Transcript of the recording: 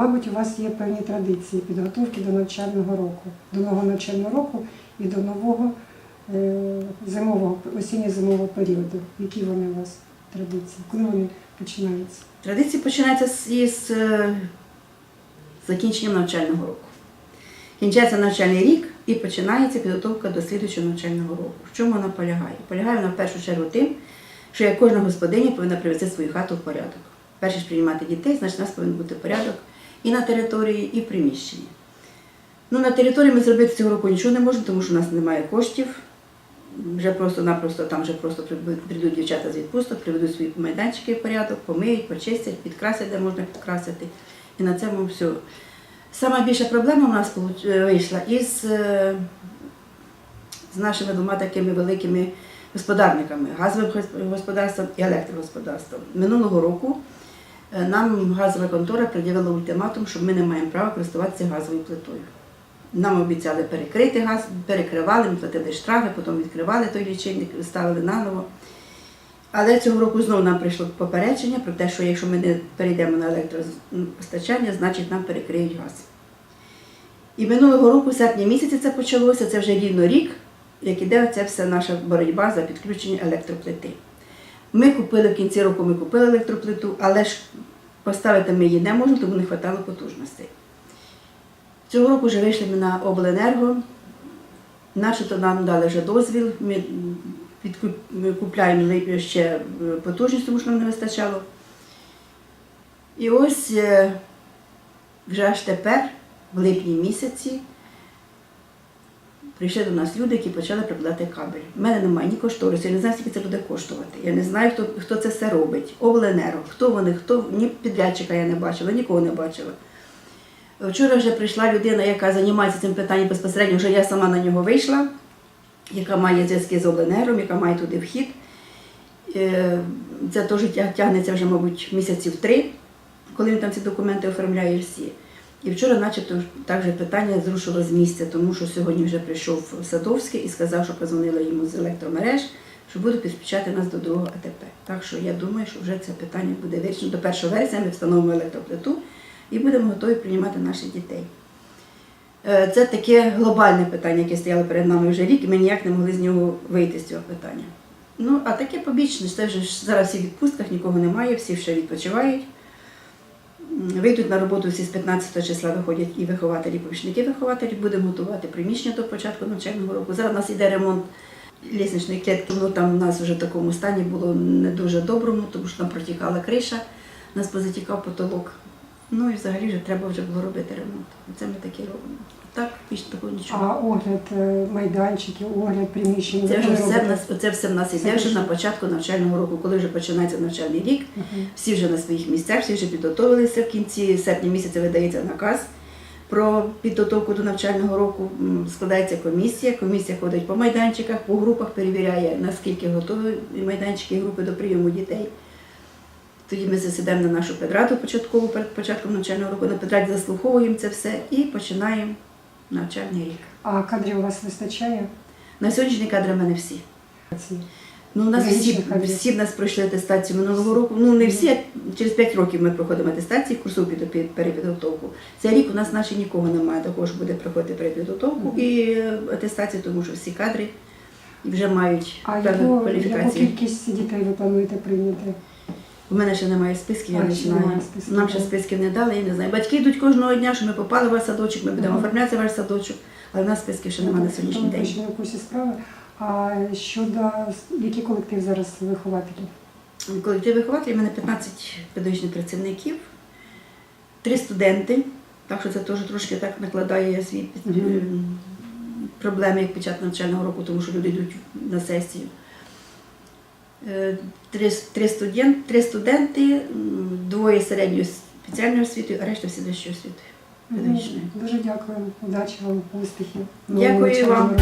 Мабуть, у вас є певні традиції підготовки до навчального року, до нового навчального року і до нового е, зимового осінньо-зимового періоду. Які вони у вас традиції? Коли вони починаються? Традиції починаються із е, закінченням навчального року. Кінчається навчальний рік і починається підготовка до слідуючого навчального року. В чому вона полягає? Полягає вона в першу чергу тим, що як кожна господиня повинна привести свою хату в порядок. Перше ж приймати дітей, значить у нас повинен бути порядок і на території, і в приміщенні. Ну, на території ми зробити цього року нічого не можемо, тому що у нас немає коштів. Вже просто-напросто там вже просто прийдуть дівчата з відпусток, приведуть свої майданчики в порядок, помиють, почистять, підкрасять, де можна підкрасити. І на цьому все. Сама більша проблема у нас е, вийшла із е, з нашими двома такими великими господарниками газовим господарством і електрогосподарством. Минулого року нам газова контора пред'явила ультиматум, що ми не маємо права користуватися газовою плитою. Нам обіцяли перекрити газ, перекривали, ми платили штрафи, потім відкривали той лічильник, ставили наново. Але цього року знову нам прийшло попередження про те, що якщо ми не перейдемо на електропостачання, значить нам перекриють газ. І минулого року, в серпні місяці це почалося, це вже рівно рік, як іде ця вся наша боротьба за підключення електроплити. Ми купили в кінці року, ми купили електроплиту, але ж поставити ми її не можемо, тому не вистачало потужностей. Цього року вже вийшли ми на обленерго, начебто нам дали вже дозвіл, ми підкуп- ми купляємо ще е, потужність, тому що нам не вистачало. І ось е, вже аж тепер, в липні місяці, прийшли до нас люди, які почали прикладати кабель. У мене немає ні кошторису, я не знаю, скільки це буде коштувати. Я не знаю, хто, хто це все робить. Обленерго, хто вони, хто ні підрядчика я не бачила, нікого не бачила. Вчора вже прийшла людина, яка займається цим питанням безпосередньо, вже я сама на нього вийшла, яка має зв'язки з обленером, яка має туди вхід. Е, Це теж тя- тягнеться вже, мабуть, місяців три, коли він там ці документи оформляє всі. І вчора, начебто, також питання зрушило з місця, тому що сьогодні вже прийшов Садовський і сказав, що позвонили йому з електромереж, що будуть підключати нас до другого АТП. Так що я думаю, що вже це питання буде вирішено. До 1 вересня ми встановимо електроплиту і будемо готові приймати наших дітей. Е, Це таке глобальне питання, яке стояло перед нами вже рік, і ми ніяк не могли з нього вийти з цього питання. Ну, а таке побічне, це вже зараз всі в відпустках, нікого немає, всі ще відпочивають. Вийдуть на роботу всі з 15 числа виходять і вихователі, і помічники вихователів. Будемо готувати приміщення до початку навчального року. Зараз у нас йде ремонт лісничної клітки. Ну там у нас вже в такому стані було не дуже доброму, тому що там протікала криша, у нас позатікав потолок. Ну і взагалі вже треба вже було робити ремонт. Це ми таке робимо. Так, більше такого нічого. А огляд е, майданчиків, огляд приміщень. Це вже все в нас, оце все в нас Це іде вже на початку навчального року, коли вже починається навчальний рік. Мгм. Всі вже на своїх місцях, всі вже підготовилися в кінці серпня місяця видається наказ про підготовку до навчального року. Складається комісія. Комісія ходить по майданчиках, по групах, перевіряє, наскільки готові майданчики і групи до прийому дітей. Тоді ми засідаємо на нашу педраду початкову перед початком навчального року. На педраді заслуховуємо це все і починаємо навчальний рік. А кадрів у вас вистачає? На сьогоднішній кадри в мене всі. Ну, у нас всі, всі в нас пройшли атестацію минулого року. Ну не всі, а через 5 років ми проходимо атестацію, курсову під- перепідготовку. Цей рік у нас наче нікого немає, також буде проходити перепідготовку і атестацію, тому що всі кадри вже мають А певну яку, яку кваліфікацію. кількість дітей ви плануєте прийняти? У мене ще немає списків, я не знаю. Нам ще списків не дали, я не знаю. Батьки йдуть кожного дня, що ми попали в ваш садочок, ми будемо оформляти ваш садочок, але в нас списків ще немає на сьогоднішній день. в курсі справи. А щодо який колектив зараз вихователів? Колектив вихователів, у мене 15 педагогічних працівників, три студенти, так що це теж трошки так накладає свій Мгм. ем, проблеми як під час навчального року, тому що люди йдуть на сесію. Е, Три, три, студент, три студенти, двоє середньої спеціальної освіти, а решта всі вищої освіти. Дуже дякую. Удачі вам, успіхів. Дякую вам.